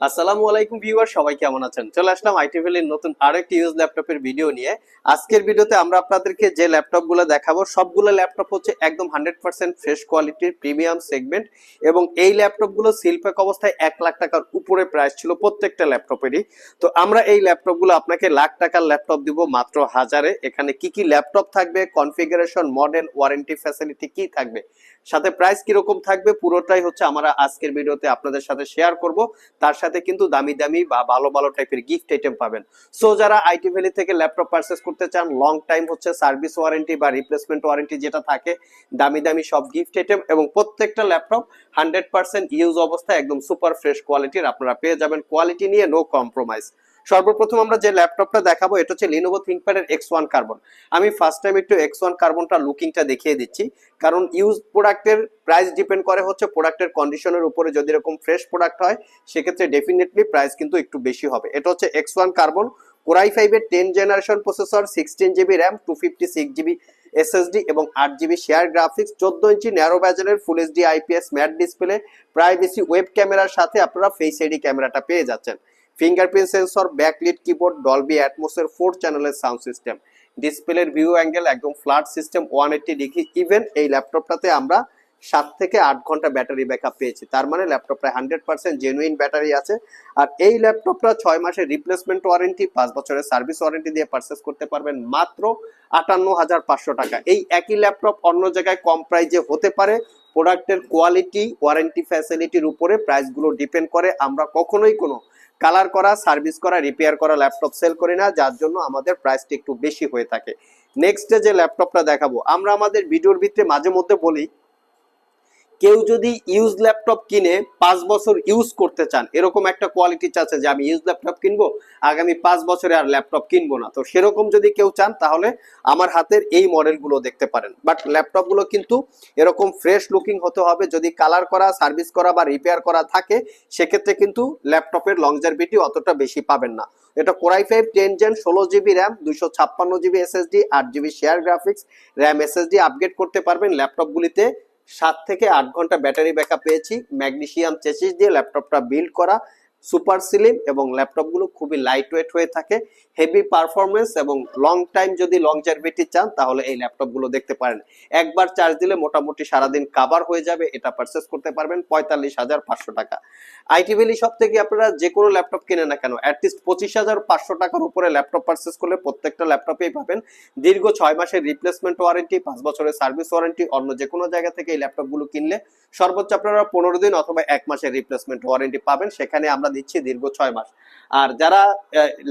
আসসালামু আলাইকুম ভিউয়ার, সবাই কেমন আছেন? চলে আসলাম আইটি ভ্যালির নতুন আরেকটি ইউজ ল্যাপটপের ভিডিও নিয়ে। আজকের ভিডিওতে আমরা আপনাদেরকে যে ল্যাপটপগুলো দেখাবো, সবগুলো ল্যাপটপ হচ্ছে একদম হান্ড্রেড পার্সেন্ট ফ্রেশ কোয়ালিটির প্রিমিয়াম সেগমেন্ট এবং এই ল্যাপটপগুলো শিল্পক অবস্থায় এক লাখ টাকার উপরে প্রাইস ছিল প্রত্যেকটা ল্যাপটপেরই। তো আমরা এই ল্যাপটপগুলো আপনাকে লাখ টাকার ল্যাপটপ দিব মাত্র হাজারে। এখানে কি কি ল্যাপটপ থাকবে, কনফিগারেশন, মডেল, ওয়ারেন্টি ফ্যাসিলিটি কি থাকবে সাথে প্রাইস কীরকম থাকবে পুরোটাই হচ্ছে আমরা আজকের ভিডিওতে আপনাদের সাথে শেয়ার করব। তার সাথে কিন্তু দামি দামি বা ভালো ভালো টাইপের গিফট আইটেম পাবেন। সো যারা আইটি ভ্যালি থেকে ল্যাপটপ পারচেস করতে চান লং টাইম হচ্ছে সার্ভিস ওয়ারেন্টি বা রিপ্লেসমেন্ট ওয়ারেন্টি যেটা থাকে, দামি দামি সব গিফট আইটেম এবং প্রত্যেকটা ল্যাপটপ হান্ড্রেড পার্সেন্ট ইউজ অবস্থায় একদম সুপার ফ্রেশ কোয়ালিটির আপনারা পেয়ে যাবেন। কোয়ালিটি নিয়ে নো কম্প্রোমাইজ সর্বপ্রথম আমরা যে ল্যাপটপটা দেখাবো, এটা হচ্ছে লিনোভো থিঙ্কপ্যাডের এক্স ওয়ান কার্বন আমি ফার্স্ট টাইম একটু এক্স ওয়ান কার্বনটা লুকিংটা দেখিয়ে দিচ্ছি। কারণ ইউজ প্রোডাক্টের প্রাইস ডিপেন্ড করে হচ্ছে প্রোডাক্টের কন্ডিশনের উপরে যদি এরকম ফ্রেশ প্রোডাক্ট হয়, সেক্ষেত্রে ডেফিনেটলি প্রাইস কিন্তু একটু বেশি হবে। এটা হচ্ছে X one carbon core i ফাইভের ten generation processor sixteen GB RAM two fifty six GB SSD এবং আট জিবি শেয়ার গ্রাফিক্স চোদ্দ ইঞ্চি narrow ব্যাজেলের full HD IPS matte display privacy web ক্যামেরার সাথে আপনারা ফেস আইডি ক্যামেরাটা পেয়ে যাচ্ছেন। Fingerprint sensor backlit keyboard Dolby অ্যাটমোসের four চ্যানেলের সাউন্ড সিস্টেম ডিসপ্লের ভিউ অ্যাঙ্গেল একদম flat system one eighty degree even এই ল্যাপটপটাতে আমরা সাত থেকে আট ঘণ্টা ব্যাটারি ব্যাকআপ পেয়েছি। তার মানে ল্যাপটপটা হান্ড্রেড পার্সেন্ট জেনুইন ব্যাটারি আছে। আর এই ল্যাপটপটা ছয় মাসের রিপ্লেসমেন্ট ওয়ারেন্টি পাঁচ বছরের সার্ভিস ওয়ারেন্টি দিয়ে পারচেস করতে পারবেন মাত্র আটান্ন হাজার পাঁচশো টাকা। এই একই ল্যাপটপ অন্য জায়গায় কম প্রাইজে হতে পারে। প্রোডাক্টের কোয়ালিটি ওয়ারেন্টি ফ্যাসিলিটির উপরে প্রাইসগুলো ডিপেন্ড করে। আমরা কখনোই কোনো কালার করা সার্ভিস করা রিপেয়ার করা ল্যাপটপ সেল করি না, যার জন্য আমাদের প্রাইসটা একটু বেশি হয়ে থাকে। নেক্সট যে ল্যাপটপটা দেখাবো, আমরা আমাদের ভিডিওর ভিতরে মাঝে মধ্যে বলি কেউ যদি ইউজ ল্যাপটপ কিনে পাঁচ বছর ইউজ করতে চান, এরকম একটা কোয়ালিটি চাচ্ছে যে আমি ইউজ ল্যাপটপ কিনবো, আগামী পাঁচ বছরে আর ল্যাপটপ কিনবো না। তো সেরকম যদি কেউ চান, তাহলে আমার হাতের এই মডেলগুলো দেখতে পারেন। বাট ল্যাপটপগুলো কিন্তু এরকম ফ্রেশ লুকিং হতে হবে, যদি কালার করা সার্ভিস করা বা রিপেয়ার করা থাকে, সেক্ষেত্রে কিন্তু ল্যাপটপের লংজারভিটি অতটা বেশি পাবেন না। এটা core i five ten gen ষোলো জিবি র্যাম দুইশো ছাপ্পান্ন জিবি এসএসডি আট GB share graphics RAM SSD upgrade করতে পারবেন ল্যাপটপগুলিতে সাত থেকে আট ঘণ্টা ব্যাটারি ব্যাকআপ পেয়েছি ম্যাগনেশিয়াম চেসিস দিয়ে ল্যাপটপটা বিল্ড করা সুপার সিলিম এবং ল্যাপটপগুলো খুবই লাইট ওয়েট হয়ে থাকে হেভি পারফরমেন্স এবং লং টাইম যদি লং জার্ভিটি চান, তাহলে এই ল্যাপটপগুলো দেখতে পারেন। একবার চার্জ দিলে মোটামুটি সারাদিন কাভার হয়ে যাবে, এটা পারচেস করতে পারবেন পঁয়তাল্লিশ হাজার পাঁচশো টাকা। আইটি ভ্যালি সব থেকে আপনারা যে কোনো ল্যাপটপ কিনে না কেন অ্যাটলিস্ট পঁচিশ হাজার পাঁচশো টাকার উপরে ল্যাপটপ পারচেস করলে প্রত্যেকটা ল্যাপটপেই পাবেন। দীর্ঘ ছয় মাসের রিপ্লেসমেন্ট ওয়ারেন্টি পাঁচ বছরের সার্ভিস ওয়ারেন্টি অন্য যে কোনো জায়গা থেকে এই ল্যাপটপগুলো কিনলে সর্বোচ্চ আপনারা পনেরো দিন অথবা এক মাসের রিপ্লেসমেন্ট ওয়ারেন্টি পাবেন। সেখানে আমরা দিচ্ছি দীর্ঘ ছয় মাস। আর যারা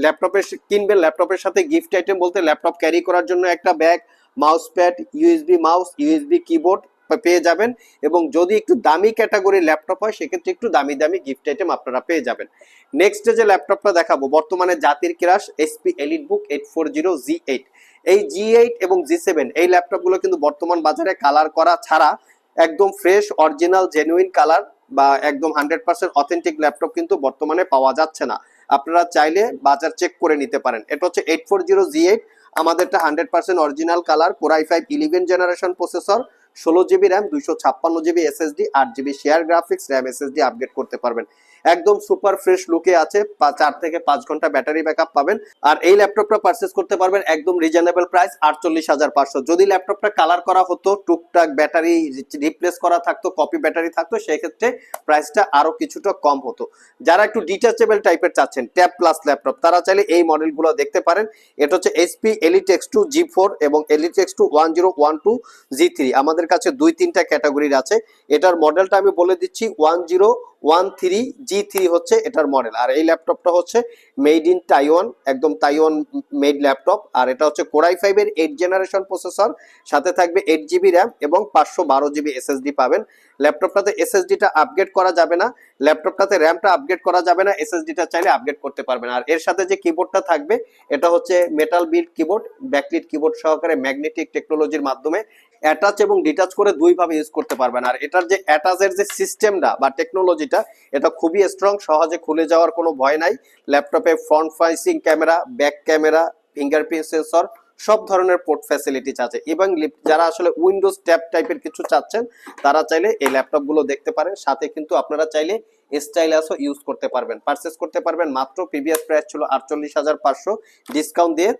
ল্যাপটপের কিনবেন ল্যাপটপের সাথে গিফট আইটেম বলতে ল্যাপটপ ক্যারি করার জন্য একটা bag mouse pad USB mouse USB keyboard পেয়ে যাবেন। এবং যদি একটু দামি ক্যাটাগরির ল্যাপটপ হয়, সেক্ষেত্রে একটু দামি দামি গিফট আইটেম আপনারা পেয়ে যাবেন। নেক্সট যে ল্যাপটপটা দেখাবো, বর্তমানে জাতির crush SP elite book eight four zero G eight এই জি এইট এবং জি সেভেন এই ল্যাপটপগুলো কিন্তু বর্তমান বাজারে কালার করা ছাড়া একদম ফ্রেশ অরিজিনাল জেনুইন কালার বা একদম হান্ড্রেড পার্সেন্ট অথেন্টিক ল্যাপটপ কিন্তু বর্তমানে পাওয়া যাচ্ছে না। আপনারা চাইলে বাজার চেক করে নিতে পারেন। এটা হচ্ছে eight four zero G eight আমাদেরটা hundred percent original colour core i five eleven generation processor ষোলো জিবি র্যাম দুইশো ছাপ্পান্ন জিবি এসএসডি আট GB share graphics RAM SSD upgrade করতে পারবেন। একদম সুপার ফ্রেশ লুকে আছে। চার থেকে পাঁচ ঘণ্টা ব্যাটারি ব্যাকআপ পাবেন। আর এই ল্যাপটপটা পারচেস করতে পারবেন একদম রিজনেবল প্রাইস আটচল্লিশ হাজার পাঁচশো। যদি ল্যাপটপটা কালার করা হতো, টুকটাক ব্যাটারি রিপ্লেস করা থাকতো কপি ব্যাটারি থাকতো, সেক্ষেত্রে প্রাইসটা আরও কিছুটা কম হতো। যারা একটু ডিটাচেবল টাইপের চাচ্ছেন ট্যাব প্লাস ল্যাপটপ, তারা চাইলে এই মডেলগুলো দেখতে পারেন। এটা হচ্ছে HP elite x two G four এবং elite x two one zero one two G three আমাদের কাছে দুই তিনটা ক্যাটাগরির আছে। এটার মডেলটা আমি বলে দিচ্ছি one zero one three G three হচ্ছে এটার মডেল আর এই ল্যাপটপটা হচ্ছে মেড ইন তাইওয়ান একদম তাইওয়ান মেড ল্যাপটপ আর এটা হচ্ছে কোরাই ফাইভের এইট জেনারেশন প্রসেসর সাথে থাকবে এইট জিবি র্যাম এবং পাঁচশো বারো জিবি এসএসডি পাবেন। ল্যাপটপটাতে এসএসডিটা আপগ্রেড করা যাবে না। ল্যাপটপটাতে র্যামটা আপগ্রেড করা যাবে না এসএসডিটা চাইলে আপগ্রেড করতে পারবেন। আর এর সাথে যে কিবোর্ডটা থাকবে, এটা হচ্ছে metal build keyboard backlit keyboard সহকারে ম্যাগনেটিক টেকনোলজির মাধ্যমে অ্যাটাচ এবং ডিটাচ করে দুই ভাবে ইউজ করতে পারবেন। আর এটার যে অ্যাটাচের যে সিস্টেমটা বা টেকনোলজিটা এটা খুবই স্ট্রং সহজে খুলে যাওয়ার কোনো ভয় নাই। ল্যাপটপে front facing camera back camera fingerprint sensor সব ধরনের পোর্ট ফ্যাসিলিটিস আছে। এবং যারা আসলে উইন্ডোজ ট্যাব টাইপের কিছু চাচ্ছেন, তারা চাইলে এই ল্যাপটপগুলো দেখতে পারেন। সাথে কিন্তু আপনারা চাইলে স্টাইলাসও ইউজ করতে পারবেন। পারচেস করতে পারবেন মাত্র প্রিভিয়াস প্রাইস ছিল আটচল্লিশ হাজার পাঁচশো। ডিসকাউন্ট দিয়ে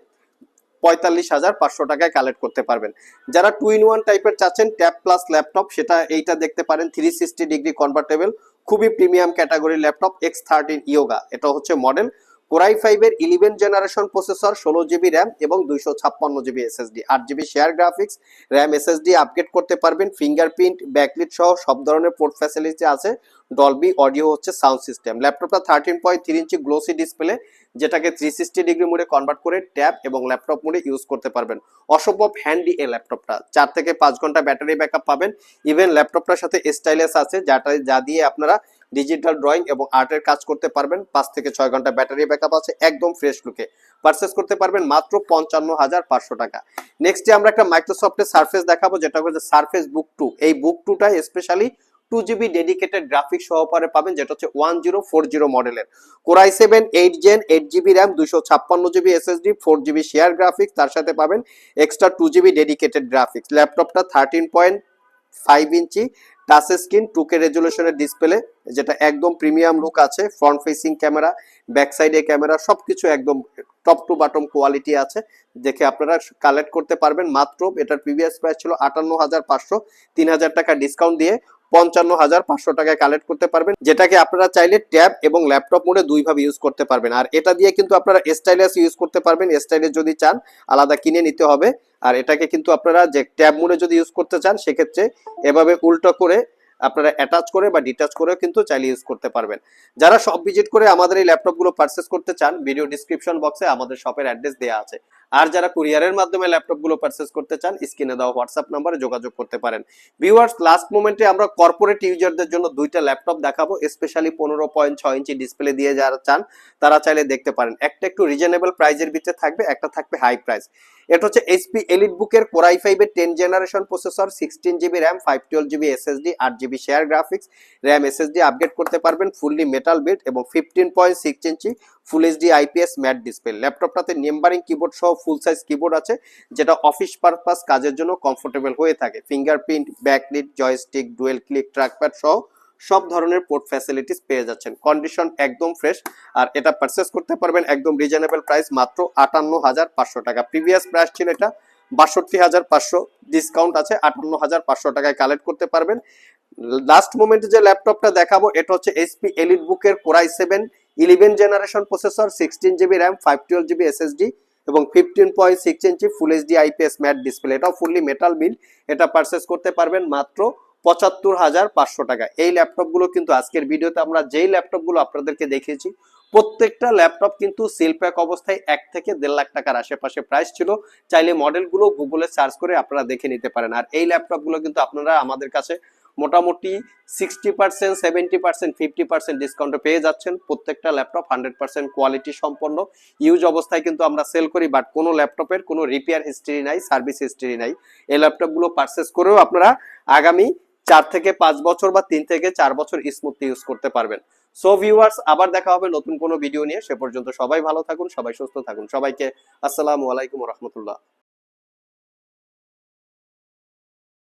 পঁয়তাল্লিশ হাজার পাঁচশো টাকায় কালেক্ট করতে পারবেন। যারা টু ইন ওয়ান টাইপের চাচ্ছেন ট্যাব প্লাস ল্যাপটপ সেটা এইটা দেখতে পারেন থ্রি সিক্সটি ডিগ্রি কনভার্টেবল খুবই premium category laptop X thirteen Yoga এটা হচ্ছে মডেল কোরাই ফাইভের ইলেভেন জেনারেশন প্রসেসর ষোলো জিবি র্যাম এবং দুইশো ছাপ্পান্ন জিবি এসএসডি আট GB share graphics RAM SSD upgrade করতে পারবেন ফিঙ্গারপ্রিন্ট ব্যাকলিট সহ সব ধরনের পোর্ট ফ্যাসিলিটি আছে। ডলবি অডিও হচ্ছে সাউন্ড সিস্টেম ল্যাপটপটা থার্টিন পয়েন্ট থ্রি ইঞ্চি গ্লোসি ডিসপ্লে যেটাকে থ্রি সিক্সটি ডিগ্রি মোডে কনভার্ট করে ট্যাব এবং ল্যাপটপ মোডে ইউজ করতে পারবেন। অসম্ভব হ্যান্ডি এই ল্যাপটপটা চার থেকে পাঁচ ঘণ্টা ব্যাটারি ব্যাকআপ পাবেন। ইভেন ল্যাপটপটার সাথে স্টাইলেস আছে যাটা যা দিয়ে আপনারা ডিজিটাল ড্রয়িং এবং আর্টের কাজ করতে পারবেন। পাঁচ থেকে ছয় ঘণ্টা ব্যাটারি ব্যাকআপ আছে, একদম ফ্রেশ লুকে পারচেস করতে পারবেন মাত্র পঞ্চান্ন হাজার পাঁচশো টাকা। নেক্সটে আমরা একটা মাইক্রোসফটের সার্ফেস দেখাবো, যেটা হচ্ছে সার্ফেস বুক টু এই বুক টুটা specially two GB dedicated graphics সহকারে পাবেন, যেটা হচ্ছে ওয়ান জিরো ফোর জিরো মডেলের core i seven eight gen eight GB RAM দুশো ছাপ্পান্ন GB SSD four GB share graphics তার সাথে পাবেন extra two GB dedicated graphics ল্যাপটপটা থার্টিন পয়েন্ট ফাইভ ইঞ্চি টাচ স্ক্রিন টু কে রেজুলেশনের ডিসপ্লে যেটা একদম প্রিমিয়াম লুক আছে ফ্রন্ট ফেসিং ক্যামেরা ব্যাক সাইডে ক্যামেরা সবকিছু একদম টপ টু বাটম কোয়ালিটি আছে। দেখে আপনারা কালেক্ট করতে পারবেন। মাত্র এটার প্রিভিয়াস প্রাইস ছিল আটান্ন হাজার পাঁচশো। তিন হাজার টাকা ডিসকাউন্ট দিয়ে পঞ্চান্ন হাজার পাঁচশো টাকায় কালেক্ট করতে পারবেন, যেটাকে আপনারা চাইলে ট্যাব এবং ল্যাপটপ মোডে দুইভাবে ইউজ করতে পারবেন। আর এটা দিয়ে কিন্তু আপনারা স্টাইলাস ইউজ করতে পারবেন স্টাইলাস যদি চান, আলাদা কিনে নিতে হবে। আর এটাকে কিন্তু আপনারা যে ট্যাব মোডে যদি ইউজ করতে চান, সেক্ষেত্রে এভাবে উল্টো করে আপনারা অ্যাটাচ করে বা ডিটাচ করেও কিন্তু চাইলে ইউজ করতে পারবেন। যারা সব ভিজিট করে আমাদের এই ল্যাপটপগুলো পারচেস করতে চান ভিডিও ডিসক্রিপশন বক্সে আমাদের শপের অ্যাড্রেস দেওয়া আছে। আর যারা কুরিয়ারের মাধ্যমে ল্যাপটপগুলো পারচেস করতে চান স্ক্রিনে দেওয়া হোয়াটসঅ্যাপ নাম্বারে যোগাযোগ করতে পারেন। ভিউয়ার্স লাস্ট মোমেন্টে আমরা কর্পোরেট ইউজারদের জন্য দুইটা ল্যাপটপ দেখাবো স্পেশালি পনেরো পয়েন্ট ছয় ইঞ্চি ডিসপ্লে দিয়ে যারা চান, তারা চাইলে দেখতে পারেন। একটা একটু রিজনেবল প্রাইজের ভিতরে থাকবে, একটা থাকবে হাই প্রাইস এটা হচ্ছে এইচপি এলিট বুকের কোরাই ফাইভের ten generation processor sixteen GB RAM five twelve GB SSD আট GB share graphics RAM SSD upgrade করতে পারবেন ফুললি মেটাল বিট এবং ফিফটিন পয়েন্ট সিক্স ইঞ্চি full HD IPS matte display ল্যাপটপটাতে numbering keyboard সহ full size keyboard আছে, যেটা office purpose কাজের জন্য comfortable হয়ে থাকে। Fingerprint backlit joystick dual click trackpad সহ সব ধরনের পোর্ট ফ্যাসিলিটিস পেয়ে যাচ্ছেন। কন্ডিশন একদম ফ্রেশ আর এটা পারচেস করতে পারবেন একদম রিজনেবল প্রাইস মাত্র আটান্ন হাজার পাঁচশো টাকা। প্রিভিয়াস প্রাইস ছিল এটা বাষট্টি হাজার পাঁচশো ডিসকাউন্ট আছে আটান্ন হাজার পাঁচশো টাকায় কালেক্ট করতে পারবেন। লাস্ট মোমেন্টে যে ল্যাপটপটা দেখাবো, এটা হচ্ছে এইচপি এলিট বুকের core i seven eleven generation processor sixteen GB RAM five twelve GB SSD এবং ফিফটিন পয়েন্ট সিক্স ইঞ্চি full HD IPS matte display এটাও ফুললি মেটাল বিল এটা পারচেস করতে পারবেন মাত্র পঁচাত্তর হাজার পাঁচশো টাকা। এই ল্যাপটপগুলো কিন্তু আজকের ভিডিওতে আমরা যেই ল্যাপটপগুলো আপনাদেরকে দেখিয়েছি, প্রত্যেকটা ল্যাপটপ কিন্তু সিল প্যাক অবস্থায় এক থেকে দেড় লাখ টাকার আশেপাশে প্রাইস ছিল। চাইলে মডেলগুলো গুগলে সার্চ করে আপনারা দেখে নিতে পারেন। আর এই ল্যাপটপগুলো কিন্তু আপনারা আমাদের কাছে মোটামুটি sixty percent seventy percent fifty percent ডিসকাউন্টে পেয়ে যাচ্ছেন। প্রত্যেকটা ল্যাপটপ হান্ড্রেড পার্সেন্ট কোয়ালিটি সম্পন্ন। ইউজ অবস্থায় কিন্তু আমরা সেল করি বাট কোনো ল্যাপটপের কোনো রিপেয়ার হিস্ট্রি নাই সার্ভিস হিস্ট্রি নাই। এই ল্যাপটপগুলো পারচেস করেও আপনারা আগামী চার থেকে পাঁচ বছর বা তিন থেকে চার বছর স্মুথলি ইউজ করতে পারবেন। সো ভিউয়ার্স আবার দেখা হবে নতুন কোনো ভিডিও নিয়ে। সে পর্যন্ত সবাই ভালো থাকুন, সবাই সুস্থ থাকুন। সবাইকে আসসালামু আলাইকুম রহমতুল্লাহ।